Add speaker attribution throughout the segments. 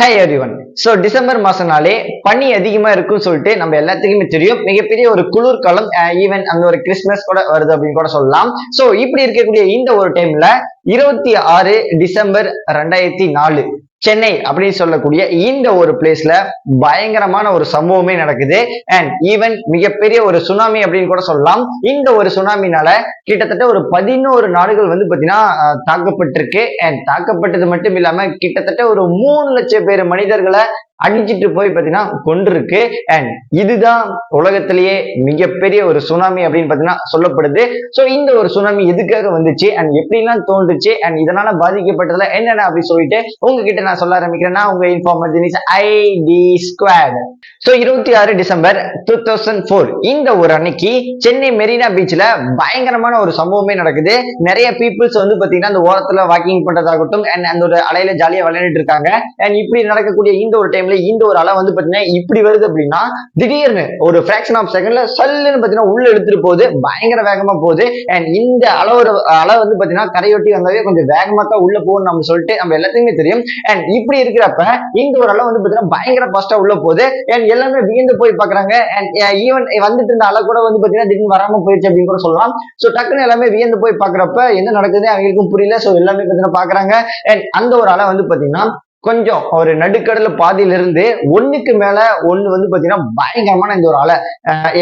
Speaker 1: High everyone so December மாசம்னாலே பனி அதிகமா இருக்கும்னு சொல்லிட்டு நம்ம எல்லாத்துக்குமே தெரியும். மிகப்பெரிய ஒரு குளிர்காலம் ஈவன் அந்த ஒரு கிறிஸ்மஸ் கூட வருது அப்படின்னு கூட சொல்லலாம். ஸோ இப்படி இருக்கக்கூடிய இந்த ஒரு டைம்ல இருபத்தி ஆறு டிசம்பர் ரெண்டாயிரத்தி நாலு. சென்னை அப்படின்னு சொல்லக்கூடிய இந்த ஒரு பிளேஸ்ல பயங்கரமான ஒரு சம்பவமே நடக்குது. அண்ட் ஈவன் மிகப்பெரிய ஒரு சுனாமி அப்படின்னு கூட சொல்லலாம். இந்த ஒரு சுனாமினால கிட்டத்தட்ட ஒரு பதினோரு நாடுகள் வந்து பாத்தீங்கன்னா தாக்கப்பட்டிருக்கு. அண்ட் தாக்கப்பட்டது மட்டும் இல்லாம கிட்டத்தட்ட ஒரு மூணு லட்சம் பேர் மனிதர்களை அடிச்சிட்டு போய் பாத்தீங்கன்னா கொண்டிருக்கு. அண்ட் இதுதான் உலகத்திலேயே மிகப்பெரிய ஒரு சுனாமி அப்படின்னு பாத்தீங்கன்னா சொல்லப்படுது. சோ இந்த ஒரு சுனாமி எதுக்காக வந்துச்சு? அண்ட் எப்படிலாம் தோன்றுச்சு? அண்ட் இதனால பாதிக்கப்பட்டதுல என்னென்ன அப்படின்னு சொல்லிட்டு உங்ககிட்ட நான் சொல்ல ஆரம்பிக்கிறேன்னா உங்க informer Jenis ID squad so இருபத்தி ஆறு டிசம்பர் டூ தௌசண்ட் ஃபோர் இந்த ஒரு அன்னைக்கு சென்னை மெரினா பீச்ல பயங்கரமான ஒரு சம்பவமே நடக்குது. நிறைய பீப்புள்ஸ் வந்து பாத்தீங்கன்னா அந்த ஓரத்துல வாக்கிங் பண்ணுறதாகட்டும் அண்ட் அந்த ஒரு அலையில ஜாலியா விளையாண்டுட்டு இருக்காங்க. அண்ட் இப்படி நடக்கக்கூடிய இந்த ஒரு டைம் டைம்ல இந்த ஒரு அலை வந்து பாத்தீங்கன்னா இப்படி வருது அப்படின்னா திடீர்னு ஒரு ஃபிராக்ஷன் ஆஃப் செகண்ட்ல சல்லுன்னு பாத்தீங்கன்னா உள்ள எடுத்துட்டு போகுது பயங்கர வேகமா போகுது. அண்ட் இந்த அளவு அளவு அலை வந்து பாத்தீங்கன்னா கரையொட்டி வந்தாவே கொஞ்சம் வேகமா தான் உள்ள போகணும் நம்ம சொல்லிட்டு நம்ம எல்லாத்துக்குமே தெரியும். அண்ட் இப்படி இருக்கிறப்ப இந்த ஒரு அலை வந்து பாத்தீங்கன்னா பயங்கர ஃபாஸ்டா உள்ள போகுது. அண்ட் எல்லாமே வியந்து போய் பாக்குறாங்க. அண்ட் ஈவன் வந்துட்டு இருந்த அலை கூட வந்து பாத்தீங்கன்னா திடீர்னு வராம போயிடுச்சு அப்படின்னு கூட சொல்லலாம். சோ டக்குன்னு எல்லாமே வியந்து போய் பாக்குறப்ப என்ன நடக்குது? அவங்களுக்கும் புரியல. சோ எல்லாமே பாத்தீங்கன்னா பாக்குறாங்க. அண்ட் அந்த ஒரு அலை வந்து பாத்தீங்கன்னா கொஞ்சம் ஒரு நடுக்கடல பாதியில இருந்து ஒண்ணுக்கு மேல ஒண்ணு வந்து பாத்தீங்கன்னா பயங்கரமான இந்த ஒரு அலை.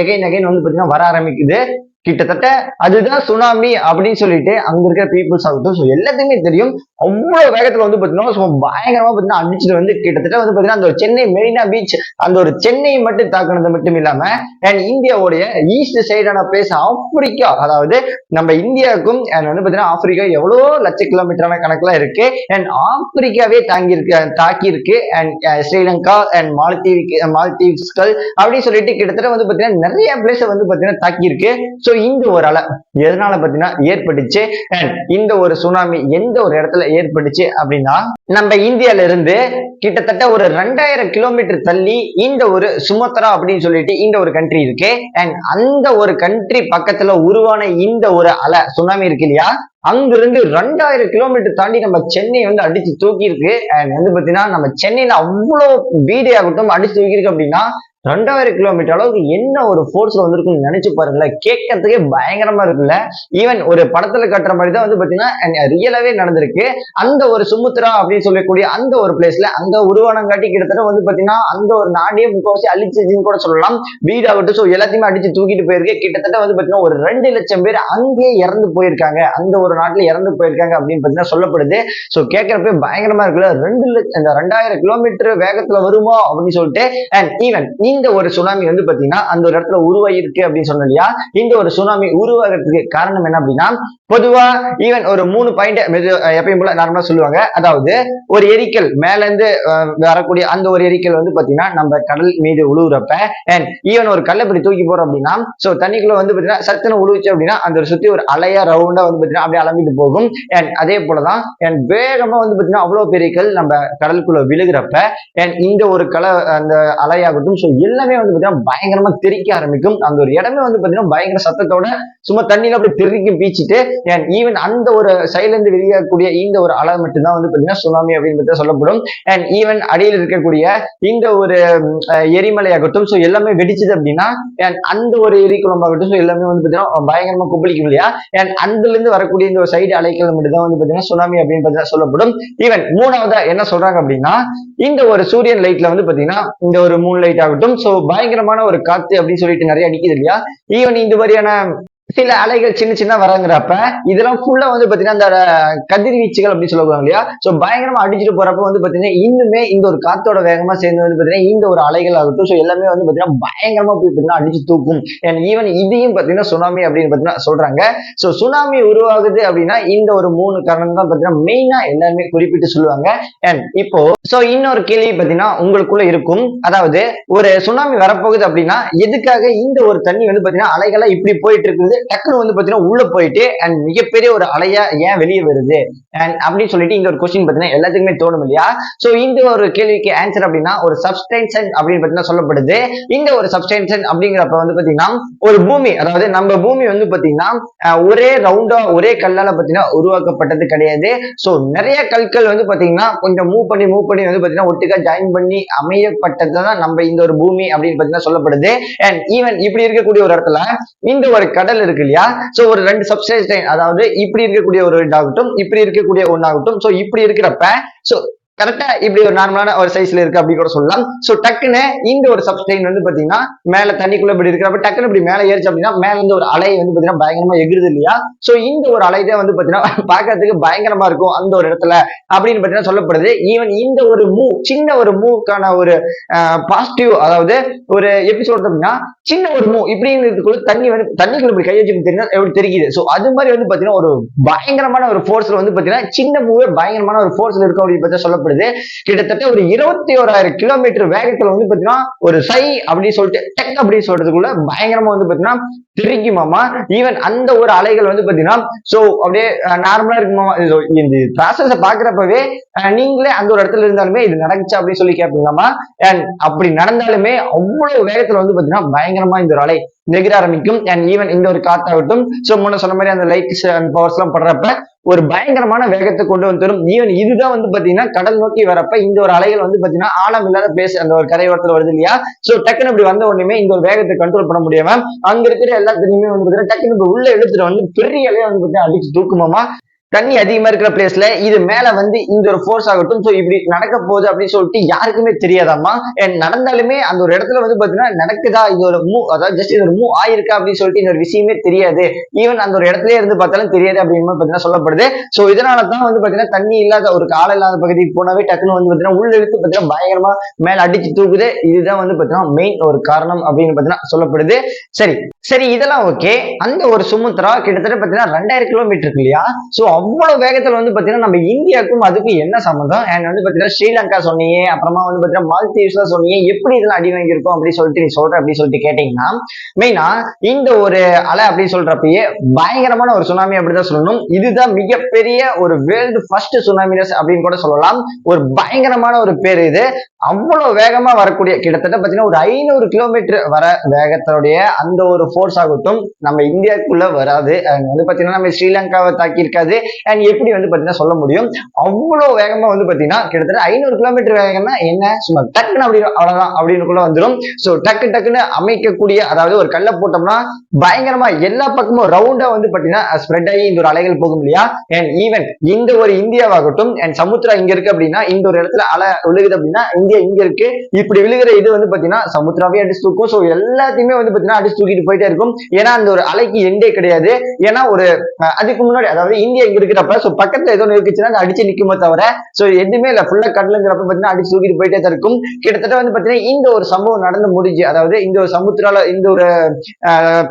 Speaker 1: எகைன் எகைன் வந்து பாத்தீங்கன்னா வர ஆரம்பிக்குது. கிட்டத்தட்ட அதுதான் சுனாமி அப்படின்னு சொல்லிட்டு அங்க இருக்கிற பீப்புள்ஸ் ஆகட்டும் ஸோ எல்லாத்துக்குமே தெரியும். அவ்வளவு வேகத்துல வந்து பாத்தீங்கன்னா பயங்கரமா பாத்தீங்கன்னா அடிச்சுட்டு வந்து கிட்டத்தட்ட வந்து பாத்தீங்கன்னா அந்த சென்னை மெரினா பீச் அந்த ஒரு சென்னையை மட்டும் தாக்குனது மட்டும் இல்லாம அண்ட் இந்தியாவுடைய ஈஸ்ட் சைடான பிளேஸ் ஆப்பிரிக்கா அதாவது நம்ம இந்தியாவுக்கும் அண்ட் வந்து பாத்தீங்கன்னா ஆப்பிரிக்கா எவ்வளோ லட்ச கிலோமீட்டரான கணக்குல இருக்கு அண்ட் ஆப்பிரிக்காவே தாங்கி இருக்கு தாக்கி இருக்கு அண்ட் ஸ்ரீலங்கா அண்ட் மாலத்தீவு மாலத்தீவ்ஸ்கள் அப்படின்னு சொல்லிட்டு கிட்டத்தட்ட வந்து பாத்தீங்கன்னா நிறைய பிளேஸ் வந்து பாத்தீங்கன்னா தாக்கி இருக்கு ஸோ இந்த ஒரு அலை எதனால பார்த்தீங்கன்னா ஏற்பட்டுச்சு? அண்ட் இந்த ஒரு சுனாமி எந்த ஒரு இடத்துல ஏற்பட்டுச்சு அப்படின்னா நம்ம இந்தியால இருந்து கிட்டத்தட்ட ஒரு ரெண்டாயிரம் கிலோமீட்டர் தள்ளி இந்த ஒரு சுமத்ரா அப்படின்னு சொல்லிட்டு இந்த ஒரு கண்ட்ரி இருக்கு. அண்ட் அந்த ஒரு கண்ட்ரி பக்கத்துல உருவான இந்த ஒரு அலை சுனாமி இருக்கு இல்லையா? அங்கிருந்து ரெண்டாயிரம் கிலோமீட்டர் தாண்டி நம்ம சென்னை வந்து அடிச்சு தூக்கியிருக்கு. அண்ட் வந்து பார்த்தீங்கன்னா நம்ம சென்னையில் அவ்வளோ வீடு ஆகட்டும் அடிச்சு தூக்கியிருக்கு அப்படின்னா ரெண்டாயிரம் கிலோமீட்டர் அளவுக்கு என்ன ஒரு ஃபோர்ஸ்ல வந்திருக்குன்னு நினைச்சு பாருங்களேன். கேட்கறதுக்கே பயங்கரமா இருக்குல்ல. ஈவன் ஒரு படத்துல கட்டுற மாதிரி தான் வந்து பாத்தீங்கன்னா ரியலாவே நடந்திருக்கு. அந்த ஒரு சுமுத்ரா அப்படின்னு சொல்லக்கூடிய அந்த ஒரு பிளேஸ்ல அங்க உருவானங்காட்டி கிட்டத்தட்ட வந்து பாத்தீங்கன்னா அந்த ஒரு நாடே முக்கவாசி அழிச்சிச்சுன்னு கூட சொல்லலாம். வீடாகட்டும் ஸோ எல்லாத்தையுமே அடிச்சு தூக்கிட்டு போயிருக்கு. கிட்டத்தட்ட வந்து பாத்தீங்கன்னா ஒரு ரெண்டு லட்சம் பேர் அங்கேயே இறந்து போயிருக்காங்க. அந்த ஒரு நாட்டில் இறந்து போயிருக்காங்க அப்படின்னு பாத்தீங்கன்னா சொல்லப்படுது. ஸோ கேட்கறப்ப பயங்கரமா இருக்குல்ல ரெண்டு இந்த ரெண்டாயிரம் கிலோமீட்டர் வேகத்துல வருமோ அப்படின்னு சொல்லிட்டு அண்ட் ஈவன் இந்த ஒரு சுனாமி வந்து பாத்தீங்கன்னா அந்த ஒரு இடத்துல உருவாயிருக்கு அப்படின்னு சொன்னோம் இல்லையா? இந்த ஒரு சுனாமி உருவாகிறதுக்கு காரணம் என்ன அப்படின்னா பொதுவா ஈவன் ஒரு மூணு பாயிண்ட் எப்பயும் போல நார்மலா சொல்லுவாங்க. அதாவது ஒரு எரிக்கல் மேல இருந்து வரக்கூடிய அந்த ஒரு எரிக்கல் வந்து பாத்தீங்கன்னா நம்ம கடல் மீது உழுவுறப்ப அண்ட் ஈவன் ஒரு கல்லை இப்படி தூக்கி போறோம் அப்படின்னா சோ தண்ணிக்குள்ள வந்து பாத்தீங்கன்னா சத்துன்னு உழுவுச்சு அப்படின்னா அந்த ஒரு சுத்தி ஒரு அலையா ரவுண்டா வந்து பாத்தீங்கன்னா அப்படியே அலம்பிட்டு போகும். அண்ட் அதே போலதான் அண்ட் வேகமா வந்து பாத்தீங்கன்னா அவ்வளவு பெரிய கல் நம்ம கடலுக்குள்ள விழுகிறப்ப அண்ட் இந்த ஒரு கலை அந்த அலையாகட்டும் ஸோ எல்லாமே வந்து பாத்தீங்கன்னா பயங்கரமா தெரிக்க ஆரம்பிக்கும். அந்த ஒரு இடமே வந்து பாத்தீங்கன்னா பயங்கர சத்தத்தோட சும்மா தண்ணியில அப்படி திருக்கி பீச்சிட்டு அண்ட் ஈவன் அந்த ஒரு சைலந்து இருந்து வெளியாகக்கூடிய இந்த ஒரு அலை மட்டும்தான் வந்து பாத்தீங்கன்னா சுனாமி அப்படின்னு சொல்லப்படும். அண்ட் ஈவன் அடியில் இருக்கக்கூடிய இந்த ஒரு எரிமலையாகட்டும் ஸோ எல்லாமே வெடிச்சது அப்படின்னா அண்ட் அந்த ஒரு எரிக்குழம்பாகட்டும் ஸோ எல்லாமே வந்து பாத்தீங்கன்னா பயங்கரமா குப்பளிக்கும் இல்லையா? அண்ட் அதுல இருந்து வரக்கூடிய இந்த ஒரு சைடு அலைகள் மட்டும் தான் வந்து பாத்தீங்கன்னா சுனாமி அப்படின்னு பார்த்தீங்கன்னா சொல்லப்படும். ஈவன் மூணாவதா என்ன சொல்றாங்க அப்படின்னா இந்த ஒரு சூரியன் லைட்ல வந்து பாத்தீங்கன்னா இந்த ஒரு மூணு லைட் ஆகட்டும். சோ பயங்கரமான ஒரு காத்து அப்படின்னு சொல்லிட்டு நிறைய அடிக்குது இல்லையா? ஈவன் இந்த மாதிரியான சில அலைகள் சின்ன சின்ன வரங்கிறப்ப இதெல்லாம் ஃபுல்லா வந்து பாத்தீங்கன்னா அந்த கதிர்வீச்சுகள் அப்படின்னு சொல்லுவாங்க இல்லையா? சோ பயங்கரமா அடிச்சுட்டு போறப்ப வந்து பாத்தீங்கன்னா இன்னுமே இந்த ஒரு காத்தோட வேகமா சேர்ந்து வந்து பாத்தீங்கன்னா இந்த ஒரு அலைகள் ஆகட்டும். சோ எல்லாமே வந்து பாத்தீங்கன்னா பயங்கரமா போய் பாத்தீங்கன்னா அடிச்சு தூக்கும். அண்ட் ஈவன் இதையும் பாத்தீங்கன்னா சுனாமி அப்படின்னு பாத்தீங்கன்னா சொல்றாங்க. சோ சுனாமி உருவாகுது அப்படின்னா இந்த ஒரு மூணு காரணம் தான் பாத்தீங்கன்னா மெயினா எல்லாருமே குறிப்பிட்டு சொல்லுவாங்க. அண்ட் இப்போ சோ இன்னொரு கேள்வி பாத்தீங்கன்னா உங்களுக்குள்ள இருக்கும். அதாவது ஒரு சுனாமி வரப்போகுது அப்படின்னா எதுக்காக இந்த ஒரு தண்ணி வந்து பாத்தீங்கன்னா அலைகளா இப்படி போயிட்டு இருக்குது? டக்குனு வந்து பாத்தீங்கன்னா உள்ள போயிட்டு அண்ட் மிகப்பெரிய ஒரு அலையா ஏன் வெளியே வருது? அண்ட் அப்படின்னு சொல்லிட்டு இந்த ஒரு கொஸ்டின் பாத்தீங்கன்னா எல்லாத்துக்குமே தோணும் இல்லையா? சோ இந்த ஒரு கேள்விக்கு ஆன்சர் அப்படின்னா ஒரு சப்ஸ்டென்ஷன் அப்படின்னு பாத்தீங்கன்னா சொல்லப்படுது. இந்த ஒரு சப்ஸ்டென்ஷன் அப்படிங்கிறப்ப வந்து பாத்தீங்கன்னா ஒரு பூமி அதாவது நம்ம பூமி வந்து பாத்தீங்கன்னா ஒரே ரவுண்டா ஒரே கல்லால பாத்தீங்கன்னா உருவாக்கப்பட்டது கிடையாது. சோ நிறைய கற்கள் வந்து பாத்தீங்கன்னா கொஞ்சம் மூவ் பண்ணி மூவ் பண்ணி வந்து பாத்தீங்கன்னா ஒட்டுக்கா ஜாயின் பண்ணி அமையப்பட்டது தான் நம்ம இந்த ஒரு பூமி அப்படின்னு பாத்தீங்கன்னா சொல்லப்படுது. அண்ட் ஈவன் இப்படி இருக்கக்கூடிய ஒரு இடத்துல இந்த ஒரு கடல் இருக்கு இல்லையா? சோ ஒரு ரெண்டு சப்ஸ்டேஷன் அதாவது இப்படி இருக்கக்கூடிய ஒரு இதாகட்டும் இப்படி இருக்கக்கூடிய ஒன்னாகட்டும் சோ இப்படி இருக்கிறப்ப சோ கரெக்டா இப்படி ஒரு நார்மலான ஒரு சைஸ்ல இருக்கு அப்படி கூட சொல்லலாம். சோ டக்குன்னு இந்த ஒரு சப்ஸ்டைன் வந்து பாத்தீங்கன்னா மேல தண்ணிக்குள்ள இப்படி இருக்கிறப்ப டக்குன்னு இப்படி மேல ஏறிச்சு அப்படின்னா மேல இருந்து ஒரு அலை வந்து பாத்தீங்கன்னா பயங்கரமா எகிருது இல்லையா? சோ இந்த ஒரு அலை தான் வந்து பாத்தீங்கன்னா பாக்குறதுக்கு பயங்கரமா இருக்கும் அந்த ஒரு இடத்துல. அப்படின்னு பாத்தீங்கன்னா சொல்லப்படுது. ஈவன் இந்த ஒரு மூவ் சின்ன ஒரு மூவ்க்கான ஒரு பாசிட்டிவ் அதாவது ஒரு எப்படி சொல்றது அப்படின்னா சின்ன ஒரு மூவ் இப்படிங்கிறதுக்குள்ள தண்ணி வந்து தண்ணிக்குள்ள இப்படி கை வச்சு தெரியுது எப்படி தெரியுது? சோ அது மாதிரி வந்து பாத்தீங்கன்னா ஒரு பயங்கரமான ஒரு ஃபோர்ஸ்ல வந்து பாத்தீங்கன்னா சின்ன மூவே பயங்கரமான ஒரு ஃபோர்ஸ்ல இருக்கும் அப்படின்னு பார்த்தா சொல்லப்படுது கிட்டத்தட்ட ஒரு இருபத்தி ஓராயிரம் கிலோமீட்டர் வேகத்துல வந்து பாத்தீங்கன்னா ஒரு சை அப்படின்னு சொல்லிட்டு டெக் அப்படின்னு சொல்றதுக்குள்ள பயங்கரமா வந்து பாத்தீங்கன்னா தெரிக்குமாமா ஈவன் அந்த ஒரு அலைகள் வந்து பாத்தீங்கன்னா சோ அப்படியே நார்மலா இருக்குமாமா இந்த ப்ராசஸ பாக்குறப்பவே நீங்களே அந்த ஒரு இடத்துல இருந்தாலுமே இது நடந்துச்சு அப்படின்னு சொல்லி கேட்பீங்களாமா அண்ட் அப்படி நடந்தாலுமே அவ்வளவு வேகத்துல வந்து பாத்தீங்கன்னா பயங்கரமா இந்த ஒரு அலை நெகிர ஆரம்பிக்கும். அண்ட் ஈவன் இந்த ஒரு காத்தாகட்டும் சோ முன்ன சொன்ன மாதிரி அந்த லைட்ஸ் அண்ட் பவர்ஸ் எல்லாம் படுறப்ப ஒரு பயங்கரமான வேகத்தை கொண்டு வந்து தரும் ஈவன் இதுதான் வந்து பாத்தீங்கன்னா கடல் நோக்கி வரப்ப இந்த ஒரு அலைகள் வந்து பாத்தீங்கன்னா ஆழம் இல்லாத பிளேஸ் அந்த ஒரு கரையோரத்துல வருது இல்லையா? சோ டக்குன்னு இப்படி வந்த உடனே இந்த ஒரு வேகத்தை கண்ட்ரோல் பண்ண முடியாம அங்க இருக்கிற எல்லாத்துலயுமே வந்து பாத்தீங்கன்னா டக்குன்னு இப்ப உள்ள எடுத்துட்டு வந்து பெரிய அலையை வந்து பாத்தீங்கன்னா அடிச்சு தூக்குமாமா. தண்ணி அதிகமா இருக்கிற பிளேஸ்ல இது மேல வந்து இந்த ஒரு ஃபோர்ஸ் ஆகட்டும். சோ இப்படி நடக்க போகுது அப்படின்னு சொல்லிட்டு யாருக்குமே தெரியாதாமா நடந்தாலுமே அந்த ஒரு இடத்துல வந்து பாத்தீங்கன்னா நடக்குதா? இது ஒரு மூ அதாவது ஜஸ்ட் இது ஒரு மூவ் ஆயிருக்கா அப்படின்னு சொல்லிட்டு இந்த ஒரு விஷயமே தெரியாது. ஈவன் அந்த ஒரு இடத்துல இருந்து பார்த்தாலும் தெரியாது அப்படின்னு பாத்தீங்கன்னா சொல்லப்படுது. சோ இதனால தான் வந்து பாத்தீங்கன்னா தண்ணி இல்லாத ஒரு காலம் இல்லாத பகுதிக்கு போனாவே டக்குன்னு வந்து பாத்தீங்கன்னா உள்ள இழுத்து பாத்தீங்கன்னா பயங்கரமா மேல அடிச்சு தூக்குது. இதுதான் வந்து பாத்தீங்கன்னா மெயின் ஒரு காரணம் அப்படின்னு பாத்தீங்கன்னா சொல்லப்படுது. சரி. சரி இதெல்லாம் ஓகே அந்த ஒரு சுமுத்ரா கிட்டத்தட்ட பாத்தீங்கன்னா ரெண்டாயிரம் கிலோமீட்டர் இருக்கு இல்லையா? சோ அவ்வளவு வேகத்துல வந்து பாத்தீங்கன்னா நம்ம இந்தியாவுக்கும் அதுக்கும் என்ன சம்மந்தம் அண்ட் வந்து பாத்தீங்கன்னா ஸ்ரீலங்கா சொன்னீங்க அப்புறமா வந்து பாத்தீங்கன்னா மால்தீவ்ஸ்ல சொன்னீங்க எப்படி இதெல்லாம் அடி வாங்கியிருக்கோம் அப்படின்னு சொல்லிட்டு நீ சொல்ற அப்படின்னு சொல்லிட்டு கேட்டீங்கன்னா மெயினா இந்த ஒரு அலை அப்படின்னு சொல்றப்பயே பயங்கரமான ஒரு சுனாமி அப்படிதான் சொல்லணும். இதுதான் மிகப்பெரிய ஒரு வேர்ல்டு ஃபர்ஸ்ட் சுனாமினஸ் அப்படின்னு கூட சொல்லலாம். ஒரு பயங்கரமான ஒரு பேர் இது. அவ்வளவு வேகமா வரக்கூடிய கிட்டத்தட்ட பாத்தீங்கன்னா ஒரு ஐநூறு கிலோமீட்டர் வர வேகத்தினுடைய அந்த ஒரு ஃபோர்ஸ் ஆகட்டும் நம்ம இந்தியாவுக்குள்ள வராது. வந்து பாத்தீங்கன்னா நம்ம ஸ்ரீலங்காவை தாக்கியிருக்காது. அண்ட் எப்படி வந்து பாத்தீங்கன்னா சொல்ல முடியும்? அவ்வளவு வேகமா வந்து பாத்தீங்கன்னா கிட்டத்தட்ட ஐநூறு கிலோமீட்டர் வேகம்னா என்ன? சும்மா டக்குன்னு அப்படி அவ்வளோதான் அப்படின்னுக்குள்ள வந்துடும் சோ டக்கு டக்குன்னு அமைக்கக்கூடிய அதாவது ஒரு கல்லை போட்டோம்னா பயங்கரமா எல்லா பக்கமும் ரவுண்டா வந்து பாத்தீங்கன்னா ஸ்ப்ரெட் ஆகி இந்த ஒரு அலைகள் போகும் இல்லையா? அண்ட் ஈவன் இந்த ஒரு இந்தியாவாகட்டும் அண்ட் சமுத்திரா இங்க இருக்கு அப்படின்னா இந்த ஒரு இடத்துல அலை விழுகுது அப்படின்னா இந்தியா இங்க இருக்கு. இப்படி விழுகிற இது வந்து பாத்தீங்கன்னா சமுத்திராவே அடிச்சு தூக்கும். ஸோ எல்லாத்தையுமே வந்து பாத்தீங்கன்னா அடிச்சு தூக்கிட்டு போயிட்டே இருக்கும். ஏன்னா அந்த ஒரு அலைக்கு எண்டே கிடையாது. ஏன்னா ஒரு அதுக்கு முன்னாடி அதாவது இந்தியா இருக்கிறப்ப ஸோ பக்கத்துல ஏதோ ஒண்ணு இருக்குச்சுன்னா அது அடிச்சு நிற்குமே தவிர ஸோ எதுவுமே இல்லை. ஃபுல்லாக கடலுங்கிறப்ப பாத்தீங்கன்னா அடிச்சு தூக்கிட்டு போயிட்டே தான் இருக்கும். கிட்டத்தட்ட வந்து பாத்தீங்கன்னா இந்த ஒரு சம்பவம் நடந்து முடிஞ்சு அதாவது இந்த ஒரு சமுத்திரால இந்த ஒரு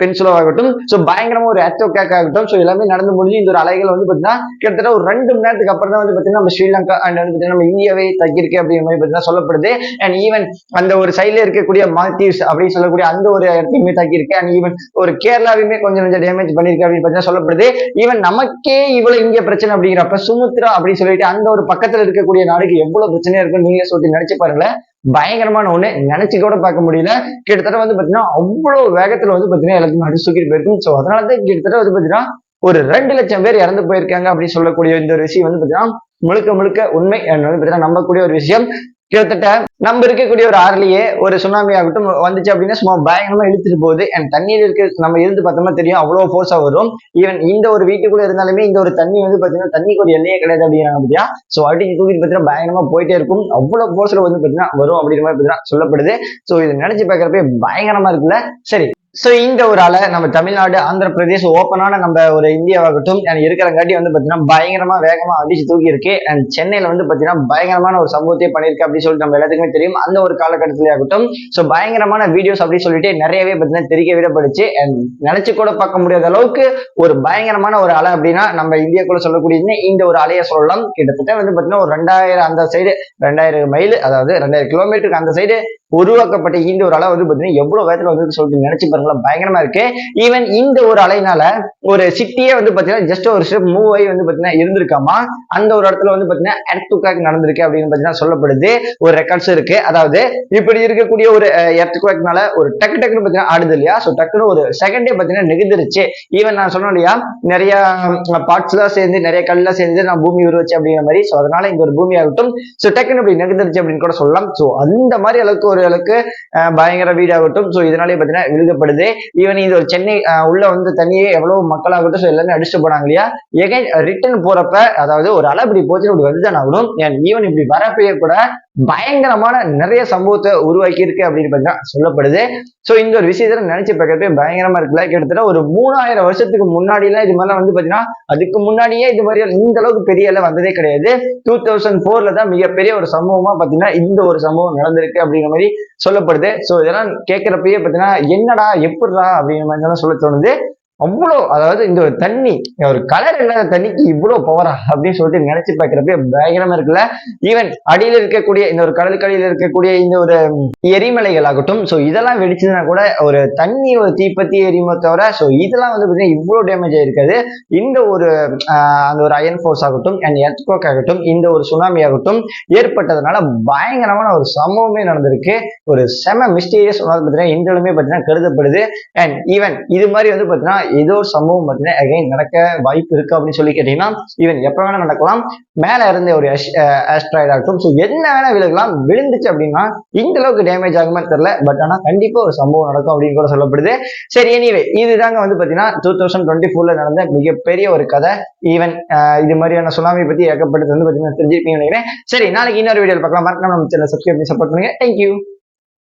Speaker 1: பென்சிலோ ஆகட்டும் ஸோ பயங்கரமா ஒரு அத்தோகேக் ஆகட்டும் ஸோ எல்லாமே நடந்து முடிஞ்சு இந்த ஒரு அலைகள் வந்து பார்த்தீங்கன்னா கிட்டத்தட்ட ஒரு ரெண்டு மணி நேரத்துக்கு அப்புறம் தான் வந்து பாத்தீங்கன்னா நம்ம ஸ்ரீலங்கா அண்ட் வந்து பார்த்தீங்கன்னா நம்ம இந்தியாவை தக்கியிருக்கு அப்படிங்கிற மாதிரி பாத்தீங்கன்னா சொல்லப்படுது. அண்ட் ஈவன் அந்த ஒரு சைட்ல இருக்கக்கூடிய மால்தீவ்ஸ் அப்படின்னு சொல்லக்கூடிய அந்த ஒரு இடத்தையுமே தாக்கியிருக்கு அண்ட் ஈவன் ஒரு கேரளாவையுமே கொஞ்சம் கொஞ்சம் டேமேஜ் பண்ணிருக்கு அப்படின்னு பார்த்தீங்கன்னா சொல்லப்படுது. ஈவன் நமக்கே இவ்வளவு இங்க பிரச்சனை அப்படிங்கிறப்ப சுமுத்ரா அப்படின்னு சொல்லிட்டு அந்த ஒரு பக்கத்துல இருக்கக்கூடிய நாடுக்கு எவ்வளவு பிரச்சனையா இருக்குன்னு நீங்களே சொல்லிட்டு நினைச்சு பாருங்களேன். பயங்கரமான ஒண்ணு. நினைச்சு கூட பார்க்க முடியல. கிட்டத்தட்ட வந்து பாத்தீங்கன்னா அவ்வளவு வேகத்துல வந்து பாத்தீங்கன்னா எல்லாத்தையும் அடிச்சு தூக்கிட்டு போயிருக்கும் சோ அதனாலதான் கிட்டத்தட்ட வந்து பாத்தீங்கன்னா ஒரு ரெண்டு லட்சம் பேர் இறந்து போயிருக்காங்க அப்படின்னு சொல்லக்கூடிய இந்த ஒரு விஷயம் வந்து பாத்தீங்கன்னா முழுக்க முழுக்க உண்மை. வந்து பாத்தீங்கன்னா நம்பக்கூடிய ஒரு விஷயம். கிட்டத்தட்ட நம்ம இருக்கக்கூடிய ஒரு ஆறுலயே ஒரு சுனாமி ஆகட்டும் வந்துச்சு அப்படின்னா சும்மா பயங்கரமா இழுத்துட்டு போகுது. அண்ட் தண்ணீர் இருக்கு நம்ம இருந்து பார்த்தோம்னா தெரியும் அவ்வளவு ஃபோர்ஸா வரும். ஈவன் இந்த ஒரு வீட்டுக்குள்ள இருந்தாலுமே இந்த ஒரு தண்ணி வந்து பாத்தீங்கன்னா தண்ணிக்கு ஒரு எல்லையே கிடையாது அப்படிங்கிறாங்க பாத்தியா சோ அடிச்சு தூக்கிட்டு பாத்தீங்கன்னா பயங்கரமா போயிட்டே இருக்கும். அவ்வளவு ஃபோர்ஸ்ல வந்து பாத்தீங்கன்னா வரும் அப்படிங்கிற மாதிரி பாத்தீங்கன்னா சொல்லப்படுது. சோ இது நினைச்சு பாக்குறப்ப பயங்கரமா இருக்குல்ல? சரி ஸோ இந்த ஒரு அலை நம்ம தமிழ்நாடு ஆந்திர பிரதேஷ் ஓப்பனான நம்ம ஒரு இந்தியாவாகட்டும் and இருக்கிறங்காட்டி வந்து பார்த்தீங்கன்னா பயங்கரமாக வேகமாக அடிச்சு தூக்கி இருக்கு அண்ட் சென்னையில் வந்து பார்த்தீங்கன்னா பயங்கரமான ஒரு சம்பவத்தை பண்ணியிருக்கு அப்படின்னு சொல்லிட்டு நம்ம எல்லாத்துக்குமே தெரியும். அந்த ஒரு காலகட்டத்திலே ஆகட்டும். ஸோ பயங்கரமான வீடியோஸ் அப்படின்னு சொல்லிட்டு நிறையவே பார்த்தீங்கன்னா தெரிவிக்க விடப்படுச்சு. அண்ட் நினைச்சு கூட பார்க்க முடியாத அளவுக்கு ஒரு பயங்கரமான ஒரு அலை அப்படின்னா நம்ம இந்தியாக்குள்ள சொல்லக்கூடியதுன்னு இந்த ஒரு அலையை சொல்லலாம். கிட்டத்தட்ட வந்து பார்த்தீங்கன்னா ஒரு ரெண்டாயிரம் அந்த சைடு ரெண்டாயிரம் மைல் அதாவது ரெண்டாயிரம் கிலோமீட்டருக்கு அந்த சைடு உருவாக்கப்பட்ட இந்த ஒரு அலை வந்து பாத்தீங்கன்னா எவ்வளவு வேகத்துல வந்து சொல்லிட்டு நினைச்சு பாருங்களேன். பயங்கரமா இருக்கு. ஈவன் இந்த ஒரு அலைனால ஒரு சிட்டியே வந்து பாத்தீங்கன்னா ஜஸ்ட் ஒரு ஸ்டெப் மூவ் ஆகி வந்து பாத்தீங்கன்னா இருந்திருக்காமா? அந்த ஒரு இடத்துல வந்து பாத்தீங்கன்னா எர்த்துக்காக் நடந்திருக்கு அப்படின்னு பாத்தீங்கன்னா சொல்லப்படுது. ஒரு ரெக்கார்ட்ஸ் இருக்கு. அதாவது இப்படி இருக்கக்கூடிய ஒரு எர்த்துக்குவேக்னால ஒரு டக்கு டக்குன்னு பாத்தீங்கன்னா ஆடுது இல்லையா? ஸோ டக்குன்னு ஒரு செகண்டே பாத்தீங்கன்னா நெகிழ்ந்துருச்சு ஈவன் நான் சொன்னேன் இல்லையா? நிறைய பார்ட்ஸ் எல்லாம் சேர்ந்து நிறைய கல்லாம் சேர்ந்து நான் பூமி உருவச்சு அப்படிங்கிற மாதிரி. ஸோ அதனால இங்க ஒரு பூமி ஆகட்டும். ஸோ டக்குன்னு இப்படி நெகிழ்ந்துருச்சு அப்படின்னு கூட சொல்லலாம். ஸோ அந்த மாதிரி அளவுக்கு ஒரு அளவுக்கு பயங்கர வீடாகட்டும் ஸோ இதனாலே பாத்தீங்கன்னா விழுகப்படுது ஈவன் இது ஒரு சென்னை உள்ள வந்து தண்ணியே எவ்வளவு மக்களாகட்டும் ஸோ எல்லாமே அடிச்சுட்டு போனாங்க இல்லையா? எகைன் ரிட்டர்ன் போறப்ப அதாவது ஒரு அளவு இப்படி போச்சு இப்படி வந்துதான் ஆகணும் ஈவன் இப்படி வரப்பையே கூட பயங்கரமான நிறைய சம்பவத்தை உருவாக்கி இருக்கு அப்படின்னு பார்த்தீங்கன்னா சொல்லப்படுது. ஸோ இந்த ஒரு விஷயத்துல நினைச்சு பார்க்கறப்ப பயங்கரமா இருக்குல்ல கிட்டத்தட்ட ஒரு மூணாயிரம் வருஷத்துக்கு முன்னாடிலாம் இது மாதிரிலாம் வந்து பாத்தீங்கன்னா அதுக்கு முன்னாடியே இது மாதிரி இந்த அளவுக்கு பெரிய அளவு வந்ததே கிடையாது. டூ தௌசண்ட் ஃபோர்ல தான் மிகப்பெரிய ஒரு சம்பவமா பாத்தீங்கன்னா இந்த ஒரு சம்பவம் நடந்திருக்கு அப்படிங்கிற மாதிரி சொல்லப்படுது. ஸோ இதெல்லாம் கேட்கிறப்பயே பாத்தீங்கன்னா என்னடா எப்படிடா அப்படிங்கிற மாதிரி தான் சொல்ல தோணுது. அவ்வளோ அதாவது இந்த ஒரு தண்ணி ஒரு கலர் இல்லாத தண்ணிக்கு இவ்வளோ பவரா அப்படின்னு சொல்லிட்டு நினைச்சு பார்க்குறப்ப பயங்கரமா இருக்குல்ல? ஈவன் அடியில் இருக்கக்கூடிய இந்த ஒரு கடலுக்கு அடியில் இருக்கக்கூடிய இந்த ஒரு எரிமலைகள் ஆகட்டும் ஸோ இதெல்லாம் வெடிச்சதுன்னா கூட ஒரு தண்ணி ஒரு தீப்பத்தி எரியுமோ தவிர ஸோ இதெல்லாம் வந்து பார்த்தீங்கன்னா இவ்வளோ டேமேஜ் ஆயிருக்காது. இந்த ஒரு அந்த ஒரு அயன் ஃபோர்ஸ் ஆகட்டும் அண்ட் எர்த்கோக் ஆகட்டும் இந்த ஒரு சுனாமி ஆகட்டும் ஏற்பட்டதுனால பயங்கரமான ஒரு சம்பவமே நடந்திருக்கு. ஒரு செம மிஸ்டீரியஸ் பார்த்தீங்கன்னா இன்றளவுமே பார்த்தீங்கன்னா கருதப்படுது. அண்ட் ஈவன் இது மாதிரி வந்து பார்த்தீங்கன்னா ஏதோ ஒரு சம்பவம் பார்த்தீங்கன்னா அகைன் நடக்க வாய்ப்பு இருக்கு அப்படின்னு சொல்லி கேட்டீங்கன்னா ஈவன் எப்போ வேணா நடக்கலாம். மேல இருந்த ஒரு ஆஸ்ட்ராய்ட் ஆகட்டும். ஸோ என்ன வேணா விழுகலாம். விழுந்துச்சு அப்படின்னா இந்த அளவுக்கு டேமேஜ் ஆகுமா தெரியல. பட் ஆனா கண்டிப்பா ஒரு சம்பவம் நடக்கும் அப்படின்னு கூட சொல்லப்படுது. சரி எனிவே இதுதாங்க வந்து பாத்தீங்கன்னா டூ தௌசண்ட் டுவெண்ட்டி ஃபோர்ல நடந்த மிகப்பெரிய ஒரு கதை. ஈவன் இது மாதிரியான சுனாமி பத்தி ஏகப்பட்டது வந்து பாத்தீங்கன்னா தெரிஞ்சிருப்பீங்கன்னு நினைக்கிறேன். சரி நாளைக்கு இன்னொரு வீடியோ பார்க்கலாம். மறக்காம நம்ம சேனல் சப்ஸ்கிரைப் பண்ணி சப்போர்ட் பண்ணுங்க. Thank you